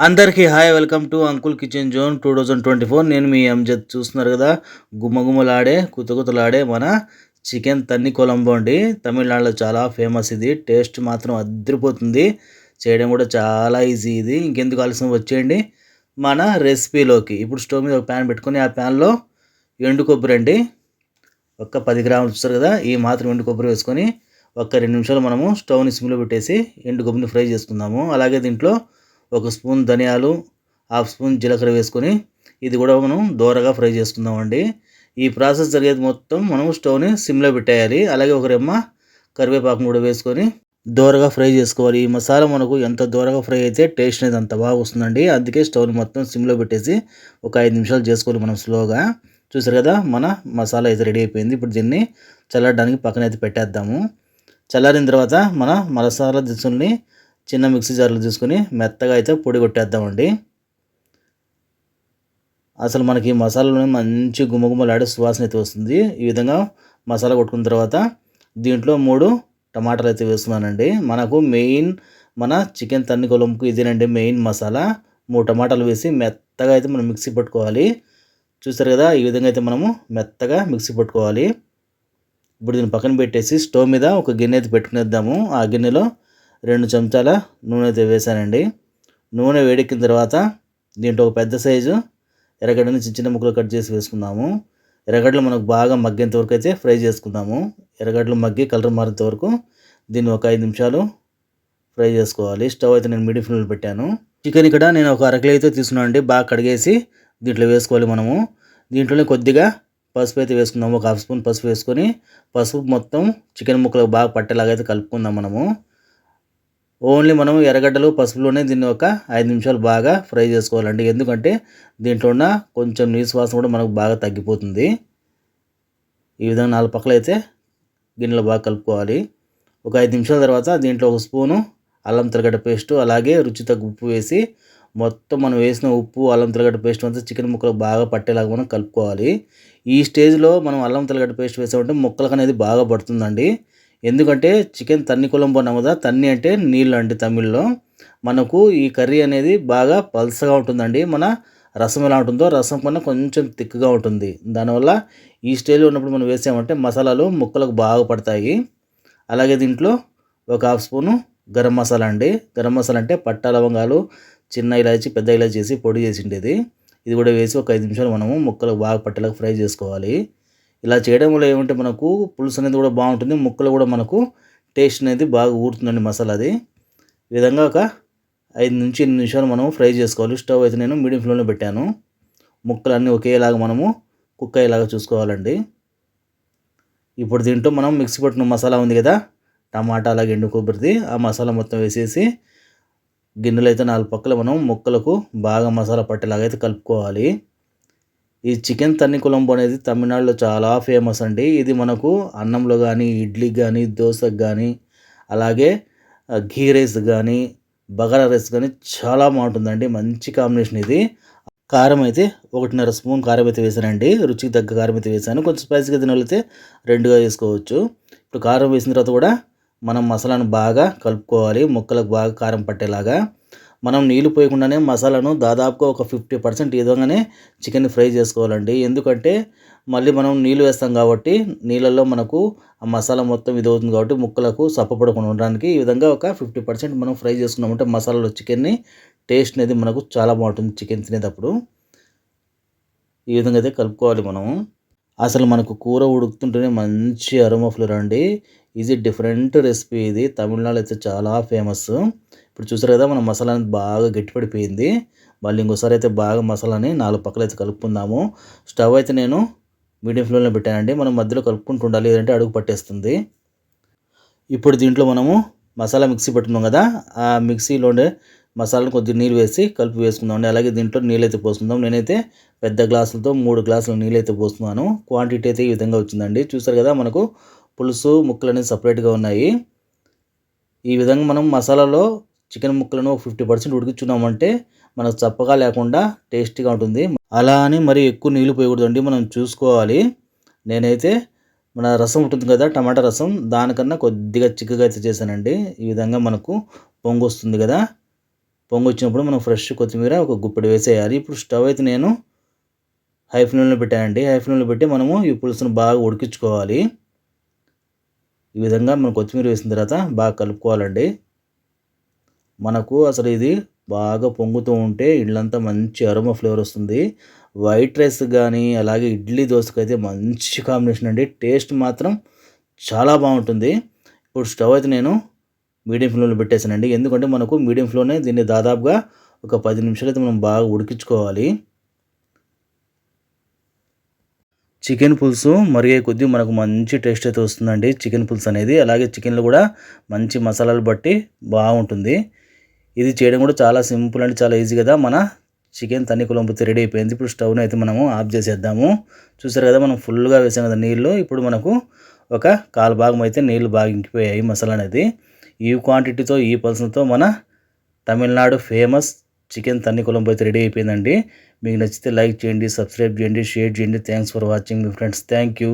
అందరికీ hi welcome to uncle kitchen zone two thousand twenty four. నేను మీ ఎంజద్ చూస్తున్నారు కదా గుమ్మగుమ్మలాడే కుతకుతలాడే మన చికెన్ తన్ని కొలంబో అండి. తమిళనాడులో చాలా ఫేమస్ ఇది. టేస్ట్ మాత్రం అదిరిపోతుంది. చేయడం కూడా చాలా ఈజీ ఇది. ఇంకెందుకు ఆలస్యం వచ్చేయండి. మన రెసిపీలోకి. ఇప్పుడు స్టవ్ మీద ఒక ప్యాన్ పెట్టుకొని ఆ ప్యాన్లో ఎండు కొబ్బరి అండి. ఒక్క పది గ్రాములు చూస్తారు కదా ఈ మాత్రం ఎండు కొబ్బరి వేసుకొని ఒక్క రెండు నిమిషాలు మనము స్టవ్ని సిమ్లో పెట్టేసి ఎండు కొబ్బరిని ఫ్రై చేసుకుందాము. అలాగే దీంట్లో ఒక స్పూన్ ధనియాలు హాఫ్ స్పూన్ జీలకర్ర వేసుకొని ఇది కూడా మనం దోరగా ఫ్రై చేసుకుందామండి. ఈ ప్రాసెస్ జరిగేది మొత్తం మనం స్టవ్ని సిమ్లో పెట్టేయాలి. అలాగే ఒక రెమ్మ కరివేపాకు కూడా వేసుకొని దోరగా ఫ్రై చేసుకోవాలి. ఈ మసాలా మనకు ఎంత దోరగా ఫ్రై అయితే టేస్ట్ అనేది అంత బాగా వస్తుందండి. అందుకే స్టవ్ని మొత్తం సిమ్లో పెట్టేసి ఒక ఐదు నిమిషాలు చేసుకోవాలి మనం స్లోగా. చూసారు కదా మన మసాలా అయితే రెడీ అయిపోయింది. ఇప్పుడు దీన్ని చల్లడానికి పక్కన అయితే పెట్టేద్దాము. చల్లారిన తర్వాత మన మసాలా దినుసుల్ని చిన్న మిక్సీ జార్లో తీసుకొని మెత్తగా అయితే పొడి కొట్టేద్దామండి. అసలు మనకి మసాలాలోనే మంచి గుమ్మగుమ్మలాడే సువాసన అయితే వస్తుంది. ఈ విధంగా మసాలా కొట్టుకున్న తర్వాత దీంట్లో మూడు టమాటాలు అయితే వేస్తున్నానండి. మనకు మెయిన్ మన చికెన్ తన్ని కొలంకు ఇదేనండి మెయిన్ మసాలా. మూడు టమాటాలు వేసి మెత్తగా అయితే మనం మిక్సీ పట్టుకోవాలి. చూస్తారు కదా ఈ విధంగా అయితే మనము మెత్తగా మిక్సీ పట్టుకోవాలి. ఇప్పుడు దీన్ని పక్కన పెట్టేసి స్టవ్ మీద ఒక గిన్నె అయితే పెట్టుకునేద్దాము. ఆ గిన్నెలో రెండు చెంచాల నూనె అయితే వేసానండి నూనె వేడెక్కిన తర్వాత దీంట్లో ఒక పెద్ద సైజు ఎర్రగడ్డని చిన్న చిన్న ముక్కలు కట్ చేసి వేసుకుందాము. ఎర్రగడ్డలు మనకు బాగా మగ్గేంత వరకు అయితే ఫ్రై చేసుకుందాము. ఎర్రగడ్డలు మగ్గి కలర్ మారేంత వరకు దీన్ని ఒక ఐదు నిమిషాలు ఫ్రై చేసుకోవాలి. స్టవ్ అయితే నేను మీడియం ఫ్లేమ్లో పెట్టాను. చికెన్ ఇక్కడ నేను ఒక అరకిలో అయితే తీసుకున్నాను అండి బాగా కడిగేసి దీంట్లో వేసుకోవాలి మనము. దీంట్లోనే కొద్దిగా పసుపు అయితే వేసుకుందాము. ఒక హాఫ్ స్పూన్ పసుపు వేసుకొని పసుపు మొత్తం చికెన్ ముక్కలకు బాగా పట్టేలాగా అయితే కలుపుకుందాం మనము. ఓన్లీ మనం ఎర్రగడ్డలు పసుపులోనే దీన్ని ఒక ఐదు నిమిషాలు బాగా ఫ్రై చేసుకోవాలండి. ఎందుకంటే దీంట్లో ఉన్న కొంచెం నీసు వాసన కూడా మనకు బాగా తగ్గిపోతుంది. ఈ విధంగా నాలుగు పక్కల అయితే గిన్నెలో బాగా కలుపుకోవాలి. ఒక ఐదు నిమిషాల తర్వాత దీంట్లో ఒక స్పూను అల్లం తెల్లగడ్డ పేస్ట్ అలాగే రుచి తగ్గు ఉప్పు వేసి మొత్తం మనం వేసిన ఉప్పు అల్లం తెల్లగడ్డ పేస్ట్ అంతా చికెన్ ముక్కలు బాగా పట్టేలాగా మనం కలుపుకోవాలి. ఈ స్టేజ్లో మనం అల్లం తెల్లగడ్డ పేస్ట్ వేసామంటే ముక్కలకు అనేది బాగా పడుతుందండి. ఎందుకంటే చికెన్ తన్ని కొలంబో అన్నాం తన్ని అంటే నీళ్ళు అండి తమిళ్ళో. మనకు ఈ కర్రీ అనేది బాగా పల్సగా ఉంటుందండి మన రసం ఎలా ఉంటుందో రసం కన్నా కొంచెం థిక్గా ఉంటుంది. దానివల్ల ఈ స్టేజ్లో ఉన్నప్పుడు మనం వేసామంటే మసాలాలు ముక్కలకు బాగా పడతాయి. అలాగే దీంట్లో ఒక హాఫ్ స్పూను గరం మసాలా అండి. గరం మసాలా అంటే పట్ట లవంగాలు చిన్న ఇలాచి పెద్ద ఇలాచి చేసి పొడి చేసి ఉండేది. ఇది కూడా వేసి ఒక ఐదు నిమిషాలు మనము ముక్కలకు బాగా పట్టేలాగా ఫ్రై చేసుకోవాలి. ఇలా చేయడం వల్ల ఏమంటే మనకు పులుసు అనేది కూడా బాగుంటుంది ముక్కలు కూడా మనకు టేస్ట్ అనేది బాగా ఊరుతుందండి మసాలాది ఈ విధంగా ఒక ఐదు నుంచి ఎనిమిది నిమిషాలు మనం ఫ్రై చేసుకోవాలి. స్టవ్ అయితే నేను మీడియం ఫ్లేమ్లో పెట్టాను. ముక్కలు అన్నీ ఒకేలాగా మనము కుక్ అయ్యేలాగా చూసుకోవాలండి. ఇప్పుడు దీంట్లో మనం మిక్సీ పట్టిన మసాలా ఉంది కదా టమాటా అలాగే ఎండు కొబ్బరిది ఆ మసాలా మొత్తం వేసేసి గిన్నెలు అయితే నాలుగు పక్కల మనం ముక్కలకు బాగా మసాలా పట్టేలాగా అయితే కలుపుకోవాలి. ఈ చికెన్ తన్ని కొలంబు అనేది తమిళనాడులో చాలా ఫేమస్ అండి. ఇది మనకు అన్నంలో కానీ ఇడ్లీ కానీ దోశకు కానీ అలాగే ఘీ రైస్ కానీ బగారా రైస్ కానీ చాలా బాగుంటుందండి. మంచి కాంబినేషన్ ఇది. కారం అయితే ఒకటిన్నర స్పూన్ కారం అయితే వేసానండి. రుచికి తగ్గ కారం అయితే వేసాను. కొంచెం స్పైసీగా తినగలిగితే రెండుగా వేసుకోవచ్చు. ఇప్పుడు కారం వేసిన తర్వాత కూడా మనం మసాలాను బాగా కలుపుకోవాలి. ముక్కలకు బాగా కారం పట్టేలాగా. మనం నీళ్ళు పోయకుండానే మసాలాను దాదాపుగా ఒక ఫిఫ్టీ పర్సెంట్ ఈ విధంగానే చికెన్ ఫ్రై చేసుకోవాలండి. ఎందుకంటే మళ్ళీ మనం నీళ్ళు వేస్తాం కాబట్టి నీళ్ళల్లో మనకు ఆ మసాలా మొత్తం ఇది అవుతుంది కాబట్టి ముక్కలకు సప్పపడకుండా ఉండడానికి ఈ విధంగా ఒక ఫిఫ్టీ పర్సెంట్ మనం ఫ్రై చేసుకున్నామంటే మసాలాలో చికెన్ని టేస్ట్ అనేది మనకు చాలా బాగుంటుంది చికెన్ తినేటప్పుడు. ఈ విధంగా అయితే కలుపుకోవాలి మనము. అసలు మనకు కూర ఉడుకుతుంటేనే మంచి అరోమా ఫ్లేవర్ అండి ఇది డిఫరెంట్ రెసిపీ ఇది? తమిళనాడు అయితే చాలా ఫేమస్ ఇప్పుడు చూసారు కదా మన మసాలా బాగా గట్టిపడిపోయింది. మళ్ళీ ఇంకోసారి అయితే బాగా మసాలాని నాలుగు పక్కలు అయితే కలుపుకుందాము. స్టవ్ అయితే నేను మీడియం ఫ్లేమ్లో పెట్టానండి. మనం మధ్యలో కలుపుకుంటూ ఉండాలి లేదంటే అడుగు పట్టేస్తుంది. ఇప్పుడు దీంట్లో మనము మసాలా మిక్సీ పెట్టుకున్నాం కదా ఆ మిక్సీలోనే మసాలాను కొద్దిగా నీళ్ళు వేసి కలిపి వేసుకుందాం అలాగే దీంట్లో నీళ్ళైతే పోసుకుందాం. నేనైతే పెద్ద గ్లాసులతో మూడు గ్లాసులు నీళ్ళైతే పోస్తున్నాను. క్వాంటిటీ అయితే ఈ విధంగా వచ్చిందండి. చూసారు కదా మనకు పులుసు ముక్కలు అనేది సపరేట్గా ఉన్నాయి. ఈ విధంగా మనం మసాలాలో చికెన్ ముక్కలను ఫిఫ్టీ పర్సెంట్ ఉడికించున్నామంటే మనకు చప్పగా లేకుండా టేస్టీగా ఉంటుంది. అలా అని మరి ఎక్కువ నీళ్ళు పోయకూడదండి. మనం చూసుకోవాలి. నేనైతే మన రసం ఉంటుంది కదా టమాటా రసం దానికన్నా కొద్దిగా చిక్కగా అయితే చేశానండి. ఈ విధంగా మనకు పొంగు వస్తుంది కదా. పొంగు వచ్చినప్పుడు మనం ఫ్రెష్ కొత్తిమీర ఒక గుప్పెడు వేసేయాలి. ఇప్పుడు స్టవ్ అయితే నేను హై ఫ్లేమ్లో పెట్టానండి. హై ఫ్లేమ్లో పెట్టి మనము ఈ పులుసును బాగా ఉడికించుకోవాలి. ఈ విధంగా మనం కొత్తిమీర వేసిన తర్వాత బాగా కలుపుకోవాలండి. మనకు అసలు ఇది బాగా పొంగుతూ ఉంటే ఇళ్ళంతా మంచి అరుమ ఫ్లేవర్ వస్తుంది. వైట్ రైస్ కానీ అలాగే ఇడ్లీ దోశకు అయితే మంచి కాంబినేషన్ అండి. టేస్ట్ మాత్రం చాలా బాగుంటుంది. ఇప్పుడు స్టవ్ అయితే నేను మీడియం ఫ్లేమ్లో పెట్టేసానండి ఎందుకంటే మనకు మీడియం ఫ్లేమ్లోనే దీన్ని దాదాపుగా ఒక పది నిమిషాలు అయితే మనం బాగా ఉడికించుకోవాలి. చికెన్ పులుసు మరిగే కొద్దీ మనకు మంచి టేస్ట్ అయితే వస్తుందండి. చికెన్ పులుసు అనేది అలాగే చికెన్లో కూడా మంచి మసాలాలు బట్టి బాగుంటుంది. ఇది చేయడం కూడా చాలా సింపుల్ అండి చాలా ఈజీ కదా. మన చికెన్ తన్ని కులంపుతో రెడీ అయిపోయింది. ఇప్పుడు స్టవ్ని అయితే మనము ఆఫ్ చేసేద్దాము. చూసారు కదా మనం ఫుల్గా వేసాం కదా నీళ్ళు. ఇప్పుడు మనకు ఒక కాలు భాగం అయితే నీళ్ళు బాగా ఇంకిపోయాయి మసాలా అనేది. ఈ క్వాంటిటీతో ఈ పల్సంతో మన తమిళనాడు ఫేమస్ చికెన్ తన్ని కులంబ అయితే రెడీ అయిపోయిందండి. మీకు నచ్చితే లైక్ చేయండి సబ్స్క్రైబ్ చేయండి షేర్ చేయండి. థ్యాంక్స్ ఫర్ వాచింగ్ మీ ఫ్రెండ్స్ థ్యాంక్ యూ